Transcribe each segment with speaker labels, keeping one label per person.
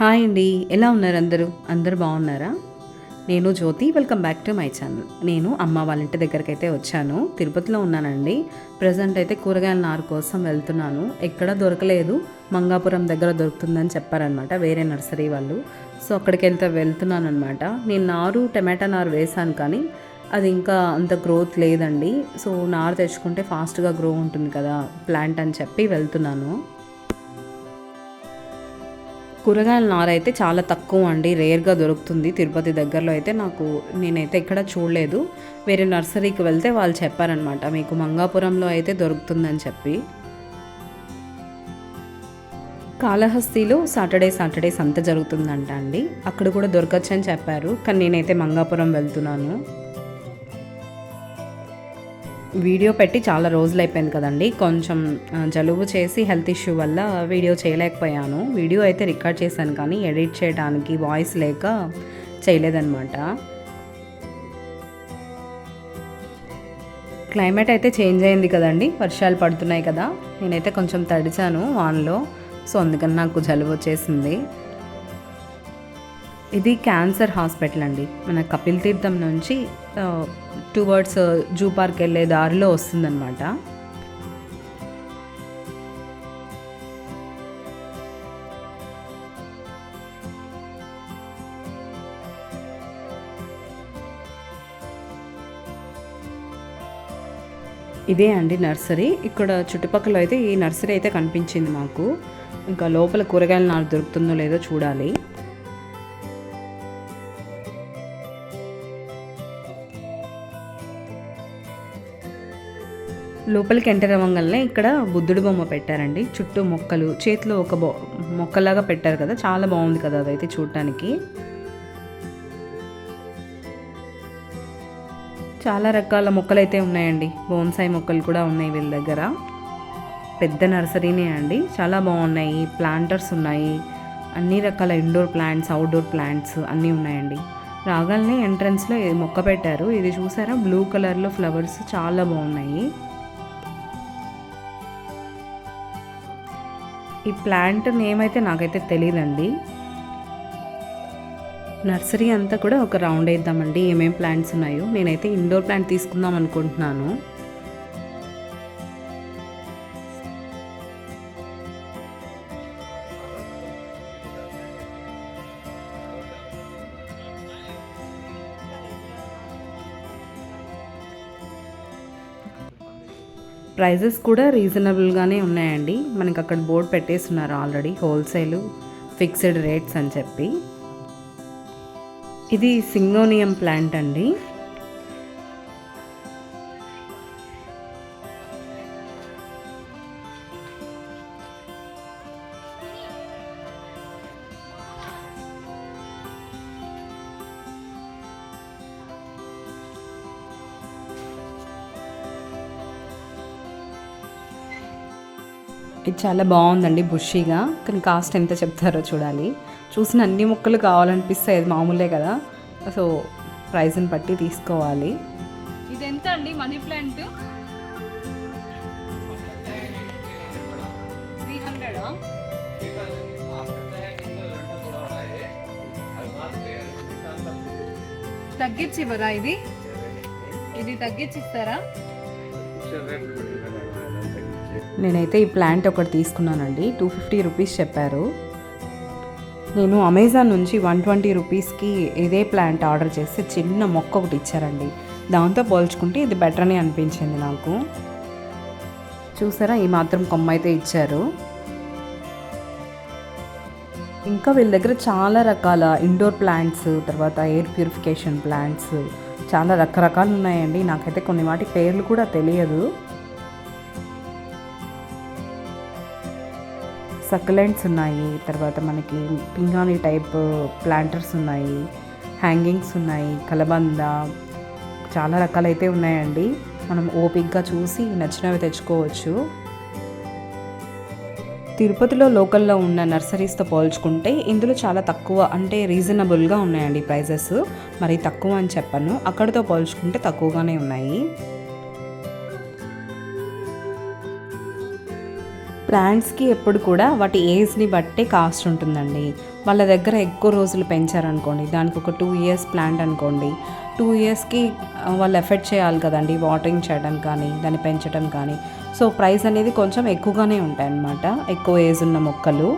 Speaker 1: Hi అండి. ఎలా ఉన్నారు అందరూ? అందరూ బాగున్నారా? నేను Jyothi welcome back to my channel. నేను అమ్మ వాళ్ళ ఇంటి దగ్గరికి అయితే వచ్చాను. తిరుపతిలో ఉన్నానండి. ప్రజెంట్ అయితే కూరగాయల నారు కోసం వెళ్తున్నాను. ఎక్కడ దొరకలేదు. మంగాపురం దగ్గర దొరుకుతుందని చెప్పారనమాట వేరే నర్సరీ వాళ్ళు. సో అక్కడికి వెళ్తే వెళ్తున్నాను అనమాట నేను నారు టమాటా నారు వేశాను కానీ అది ఇంకా అంత గ్రోత్ లేదండి. సో నారు తెచ్చుకుంటే ఫాస్ట్గా గ్రో ఉంటుంది కదా ప్లాంట్ అని చెప్పి వెళ్తున్నాను. కూరగాయల నార అయితే చాలా తక్కువ అండి. రేర్గా దొరుకుతుంది తిరుపతి దగ్గరలో అయితే. నాకు నేనైతే ఎక్కడ చూడలేదు. వేరే నర్సరీకి వెళ్తే వాళ్ళు చెప్పారనమాట మీకు మంగాపురంలో అయితే దొరుకుతుందని చెప్పి. కాళహస్తిలో సాటర్డే సాటర్డే సంత జరుగుతుందంట అండి. అక్కడ కూడా దొరకచ్చని చెప్పారు. కానీ నేనైతే మంగాపురం వెళ్తున్నాను. వీడియో పెట్టి చాలా రోజులు అయిపోయింది కదండి. కొంచెం జలుబు చేసి హెల్త్ ఇష్యూ వల్ల వీడియో చేయలేకపోయాను. వీడియో అయితే రికార్డ్ చేశాను కానీ ఎడిట్ చేయడానికి వాయిస్ లేక చేయలేదన్నమాట. క్లైమేట్ అయితే చేంజ్ అయింది కదండి. వర్షాలు పడుతున్నాయి కదా. నేనైతే కొంచెం తడిచాను వాన్లో. సో అందుకని నాకు జలుబు వచ్చేసింది. ఇది క్యాన్సర్ హాస్పిటల్ అండి. మన కపిల్ తీర్థం నుంచి టువర్డ్స్ జూ పార్క్ వెళ్ళే దారిలో వస్తుందన్నమాట. ఇదే అండి నర్సరీ. ఇక్కడ చుట్టుపక్కల అయితే ఈ నర్సరీ అయితే కనిపించింది మాకు. ఇంకా లోపల కూరగాయలు నాకు దొరుకుతుందో లేదో చూడాలి. లోపలికి ఎంటర్ అవ్వగానే ఇక్కడ బుద్ధుడి బొమ్మ పెట్టారండి. చుట్టూ మొక్కలు చేతిలో ఒక బొ మొక్కలాగా పెట్టారు కదా చాలా బాగుంది కదా అదైతే చూడటానికి చాలా రకాల మొక్కలు అయితే ఉన్నాయండి. బోన్సాయి మొక్కలు కూడా ఉన్నాయి వీళ్ళ దగ్గర. పెద్ద నర్సరీనే అండి. చాలా బాగున్నాయి. ప్లాంటర్స్ ఉన్నాయి. అన్ని రకాల ఇండోర్ ప్లాంట్స్ అవుట్డోర్ ప్లాంట్స్ అన్నీ ఉన్నాయండి. రాగానే ఎంట్రన్స్లో మొక్క పెట్టారు. ఇది చూసారా? బ్లూ కలర్లో ఫ్లవర్స్ చాలా బాగున్నాయి. ఈ ప్లాంట్ నేమ్ అయితే నాకైతే తెలియదండి నర్సరీ అంతా కూడా ఒక రౌండ్ వేద్దామండి ఏమేం ప్లాంట్స్ ఉన్నాయో. నేనైతే ఇండోర్ ప్లాంట్ తీసుకుందాం అనుకుంటున్నాను. ప్రైజెస్ కూడా రీజనబుల్గానే ఉన్నాయండి. మనకి అక్కడ బోర్డు పెట్టేస్తున్నారు ఆల్రెడీ హోల్సేల్ ఫిక్స్డ్ రేట్స్ అని చెప్పి. ఇది సింగోనియం ప్లాంట్ అండి. ఇది చాలా బాగుందండి బుషీగా. కానీ కాస్ట్ ఎంత చెప్తారో చూడాలి. చూసిన అన్ని మొక్కలు కావాలనిపిస్తాయి అది మామూలే కదా. సో ప్రైస్ని బట్టి తీసుకోవాలి.
Speaker 2: ఇది ఎంత అండి మనీ ప్లాంట్? Three hundred? తగ్గించి ఇవ్వరా ఇది ఇది తగ్గించి ఇస్తారా
Speaker 1: నేనైతే ఈ ప్లాంట్ ఒకటి తీసుకున్నానండి. టూ ఫిఫ్టీ రూపీస్ చెప్పారు. నేను అమెజాన్ నుంచి వన్ ట్వంటీ రూపీస్కి ఇదే ప్లాంట్ ఆర్డర్ చేస్తే చిన్న మొక్క ఒకటి ఇచ్చారండి. దాంతో పోల్చుకుంటే ఇది బెటర్ అని అనిపించింది నాకు. చూసారా? ఈ మాత్రం కొమ్మ అయితే ఇచ్చారు. ఇంకా వీళ్ళ దగ్గర చాలా రకాల ఇండోర్ ప్లాంట్స్ తర్వాత ఎయిర్ ప్యూరిఫికేషన్ ప్లాంట్స్ చాలా రకరకాలు ఉన్నాయండి. నాకైతే కొన్ని వాటి పేర్లు కూడా తెలియదు. సక్యులెంట్స్ ఉన్నాయి. తర్వాత మనకి పింగాణి టైప్ ప్లాంటర్స్ ఉన్నాయి. హ్యాంగింగ్స్ ఉన్నాయి. కలబంద చాలా రకాలైతే ఉన్నాయండి. మనం ఓపిక్గా చూసి నచ్చినవి తెచ్చుకోవచ్చు. తిరుపతిలో లోకల్లో ఉన్న నర్సరీస్తో పోల్చుకుంటే ఇందులో చాలా తక్కువ అంటే రీజనబుల్గా ఉన్నాయండి ప్రైజెస్ మరి తక్కువ అని చెప్పను. అక్కడితో పోల్చుకుంటే తక్కువగానే ఉన్నాయి. ప్లాంట్స్కి ఎప్పుడు కూడా వాటి ఏజ్ని బట్టే కాస్ట్ ఉంటుందండి. వాళ్ళ దగ్గర ఎక్కువ రోజులు పెంచారనుకోండి దానికి ఒక టూ ఇయర్స్ ప్లాంట్ అనుకోండి టూ ఇయర్స్కి వాళ్ళు ఎఫెక్ట్ చేయాలి కదండి వాటరింగ్ చేయడం కానీ దాన్ని పెంచడం కానీ. సో ప్రైస్ అనేది కొంచెం ఎక్కువగానే ఉంటాయి అన్నమాట ఎక్కువ ఏజ్ ఉన్న మొక్కలు.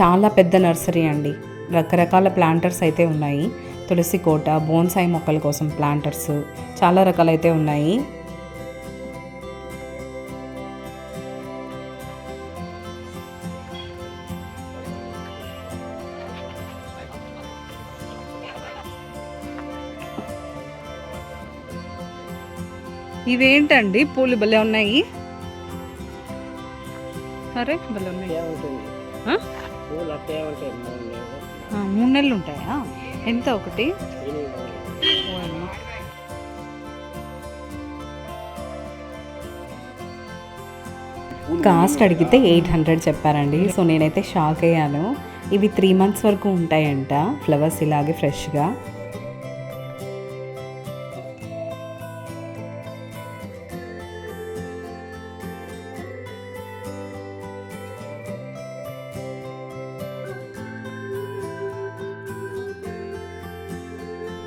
Speaker 1: చాలా పెద్ద నర్సరీ అండి. రకరకాల ప్లాంటర్స్ అయితే ఉన్నాయి. తులసి కోట బోన్సాయి మొక్కల కోసం ప్లాంటర్స్ చాలా రకాలైతే ఉన్నాయి.
Speaker 2: ఇవేంటండి? పూలు భలే ఉన్నాయి. అరే భలే ఉన్నాయి.
Speaker 3: మూడు నెలలు.
Speaker 2: ఉంటాయా? ఎంత ఒకటి.
Speaker 1: కాస్ట్ అడిగితే ఎయిట్ హండ్రెడ్ చెప్పారండి. సో నేనైతే షాక్ అయ్యాను. ఇవి త్రీ మంత్స్ వరకు ఉంటాయంట ఫ్లవర్స్ ఇలాగే ఫ్రెష్గా.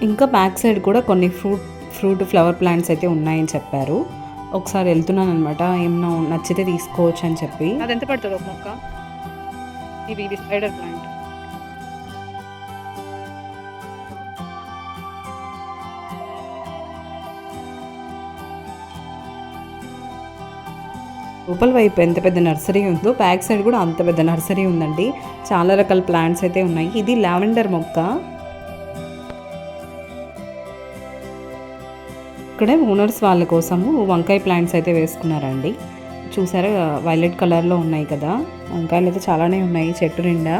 Speaker 1: ఇంకా బ్యాక్ సైడ్ కూడా కొన్ని ఫ్రూట్ ఫ్రూట్ ఫ్లవర్ ప్లాంట్స్ అయితే ఉన్నాయని చెప్పారు. ఒకసారి వెళ్తున్నాను అనమాట ఏమన్నా నచ్చితే తీసుకోవచ్చు అని చెప్పి.
Speaker 2: అది ఎంత పడుతుంది ఒక మొక్క? ఇది ఇది స్పైడర్ ప్లాంట్.
Speaker 1: లోపల వైపు ఎంత పెద్ద నర్సరీ ఉందో బ్యాక్ సైడ్ కూడా అంత పెద్ద నర్సరీ ఉందండి. చాలా రకాల ప్లాంట్స్ అయితే ఉన్నాయి. ఇది లావెండర్ మొక్క. ఇక్కడ ఓనర్స్ వాళ్ళ కోసము వంకాయ ప్లాంట్స్ అయితే వేసుకున్నారండి. చూసారా వైలెట్ కలర్లో ఉన్నాయి కదా. వంకాయలు అయితే చాలానే ఉన్నాయి చెట్టు నిండా.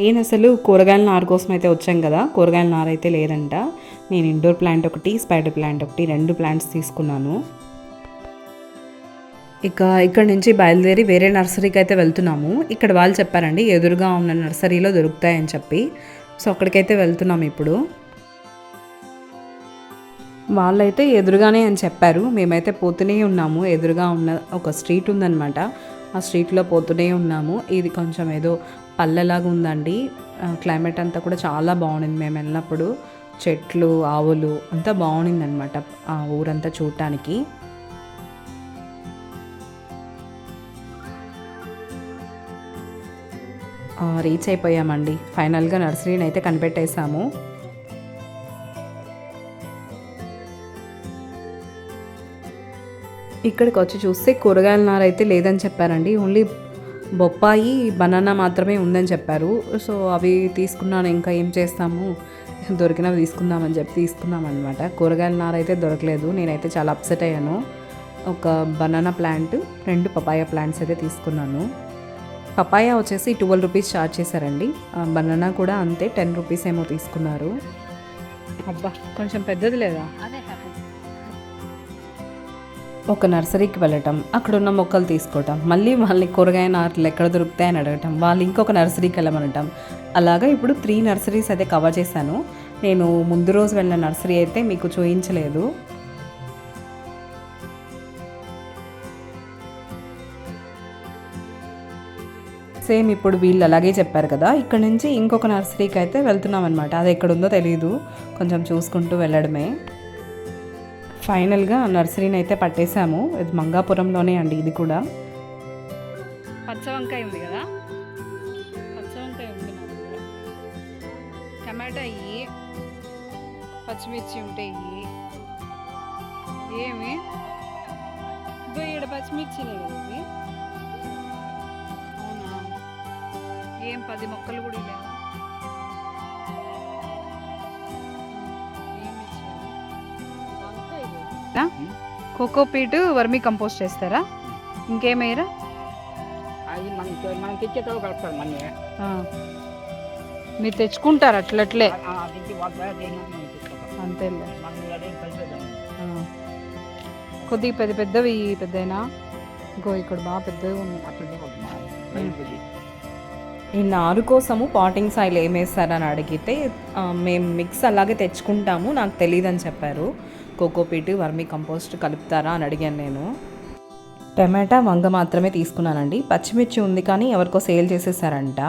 Speaker 1: నేను అసలు కూరగాయల నార కోసం అయితే వచ్చాం కదా. కూరగాయల నార అయితే లేదంట. నేను ఇండోర్ ప్లాంట్ ఒకటి స్పైడర్ ప్లాంట్ ఒకటి రెండు ప్లాంట్స్ తీసుకున్నాను. ఇక ఇక్కడ నుంచి బయలుదేరి వేరే నర్సరీకి అయితే వెళ్తున్నాము. ఇక్కడ వాళ్ళు చెప్పారండి ఎదురుగా ఉన్న నర్సరీలో దొరుకుతాయని చెప్పి. సో అక్కడికైతే వెళ్తున్నాం ఇప్పుడు. వాళ్ళైతే ఎదురుగానే అని చెప్పారు. మేమైతే పోతూనే ఉన్నాము. ఎదురుగా ఉన్న ఒక స్ట్రీట్ ఉందన్నమాట. ఆ స్ట్రీట్లో పోతూనే ఉన్నాము. ఇది కొంచెం ఏదో పల్లెలాగా ఉందండి. క్లైమేట్ అంతా కూడా చాలా బాగుంది. మేము వెళ్ళినప్పుడు చెట్లు ఆవులు అంతా బాగుంది అనమాట ఆ ఊరంతా చూడటానికి. రీచ్ అయిపోయామండి. ఫైనల్గా నర్సరీని అయితే కనిపెట్టేశాము. ఇక్కడికి వచ్చి చూస్తే కూరగాయల నార అయితే లేదని చెప్పారండి. ఓన్లీ బొప్పాయి బనానా మాత్రమే ఉందని చెప్పారు. సో అవి తీసుకున్నాను. ఇంకా ఏం చేస్తాము? దొరికినవి తీసుకుందామని చెప్పి తీసుకున్నాం అనమాట కూరగాయల నార అయితే దొరకలేదు. నేనైతే చాలా అప్సెట్ అయ్యాను. ఒక బనానా ప్లాంట్ రెండు పపాయ ప్లాంట్స్ అయితే తీసుకున్నాను. పపాయా వచ్చేసి ట్వెల్వ్ రూపీస్ ఛార్జ్ చేశారండి. బనానా కూడా అంతే టెన్ రూపీస్ ఏమో తీసుకున్నారు.
Speaker 2: అబ్బా కొంచెం పెద్దది లేదా?
Speaker 1: ఒక నర్సరీకి వెళ్ళటం అక్కడ ఉన్న మొక్కలు తీసుకోవటం మళ్ళీ వాళ్ళని కూరగాయ నాట్లు ఎక్కడ దొరుకుతాయని అడగటం వాళ్ళు ఇంకొక నర్సరీకి వెళ్ళమనటం. అలాగా ఇప్పుడు త్రీ నర్సరీస్ అయితే కవర్ చేశాను. నేను ముందు రోజు వెళ్ళిన నర్సరీ అయితే మీకు చూపించలేదు సేమ్ ఇప్పుడు వీళ్ళు అలాగే చెప్పారు కదా ఇక్కడ నుంచి ఇంకొక నర్సరీకి అయితే వెళ్తున్నాం అనమాట అది ఎక్కడ ఉందో తెలియదు కొంచెం చూసుకుంటూ వెళ్ళడమే. ఫైనల్గా నర్సరీని అయితే పట్టేశాము. ఇది మంగాపురంలోనే అండి ఇది కూడా.
Speaker 2: పచ్చ వంకాయ ఉంది కదా? పచ్చ వంకాయ ఉంది టమాటా ఇయ్యి పచ్చిమిర్చి ఉంటాయి ఏమి? ఇదో ఈడ పచ్చిమిర్చి కదా ఏం పది మొక్కలు కూడా లేవు ఏమి ఇచ్చారు? కోకో పీట్ వర్మీ కంపోస్ట్ చేస్తారా? ఇంకేమయ్యారా?
Speaker 3: అది మనకి మనకి ఇచ్చేటప్పుడు కలుపుతారు మనీ
Speaker 2: మీరు తెచ్చుకుంటారు అట్లట్లే. అంతేలే. ఆ. కొద్దిగా పెద్ద పెద్దవి పెద్దయినా? ఇంకో ఇక్కడ బాగా పెద్దగా ఉన్నాయి
Speaker 3: అట్లనే
Speaker 1: ఈ నారు కోసము పాటింగ్ సాయిల్ ఏమేస్తారని అడిగితే మేము మిక్స్ అలాగే తెచ్చుకుంటాము నాకు తెలియదని చెప్పారు. కోకోపీట్ వర్మీ కంపోస్ట్ కలుపుతారా అని అడిగాను నేను. టమాటా వంగ మాత్రమే తీసుకున్నానండి. పచ్చిమిర్చి ఉంది కానీ ఎవరికో సేల్ చేసేసారంట.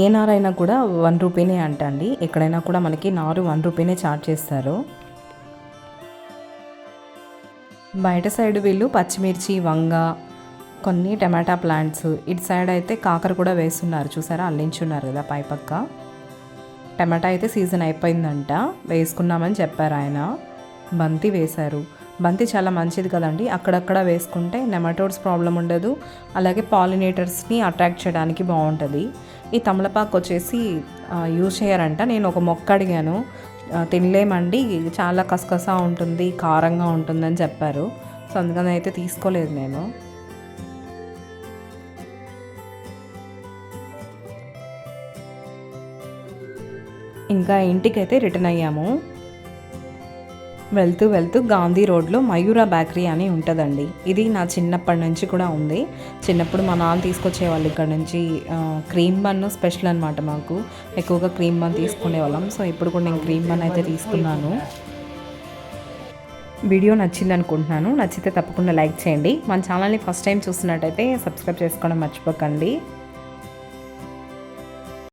Speaker 1: ఏ నారైనా కూడా వన్ రూపీనే అంట అండి ఎక్కడైనా కూడా మనకి నారు వన్ రూపీనే ఛార్జ్ చేస్తారు. బయట సైడ్ వీళ్ళు పచ్చిమిర్చి వంగ కొన్ని టమాటా ప్లాంట్స్. ఇటు సైడ్ అయితే కాకర కూడా వేస్తున్నారు. చూసారా? అల్లించున్నారు కదా పైపక్క టమాటా అయితే సీజన్ అయిపోయిందంట. వేసుకున్నామని చెప్పారు ఆయన. బంతి వేశారు. బంతి చాలా మంచిది కదండి. అక్కడక్కడ వేసుకుంటే నెమటోడ్స్ ప్రాబ్లం ఉండదు. అలాగే పాలినేటర్స్ని అట్రాక్ట్ చేయడానికి బాగుంటుంది. ఈ తమలపాకు వచ్చేసి యూజ్ చేయరంట. నేను ఒక మొక్క అడిగాను. తినలేమండి. చాలా కసకస ఉంటుంది కారంగా ఉంటుందని చెప్పారు. సో అందుకని అయితే తీసుకోలేదు నేను. ఇంకా ఇంటికైతే రిటర్న్ అయ్యాము. వెళ్తూ వెళ్తూ గాంధీ రోడ్లో మయూరా బేకరీ అని ఉంటుందండి. ఇది నా చిన్నప్పటి నుంచి కూడా ఉంది. చిన్నప్పుడు మా నాన్న తీసుకొచ్చేవాళ్ళు ఇక్కడ నుంచి క్రీమ్ బన్ స్పెషల్ అనమాట మాకు. ఎక్కువగా క్రీమ్ బన్ తీసుకునేవాళ్ళం సో ఇప్పుడు కూడా నేను క్రీమ్ బన్ అయితే తీసుకున్నాను. వీడియో నచ్చింది అనుకుంటున్నాను. నచ్చితే తప్పకుండా లైక్ చేయండి. మన ఛానల్ని ఫస్ట్ టైం చూస్తున్నట్టయితే సబ్స్క్రైబ్ చేసుకోవడం మర్చిపోకండి.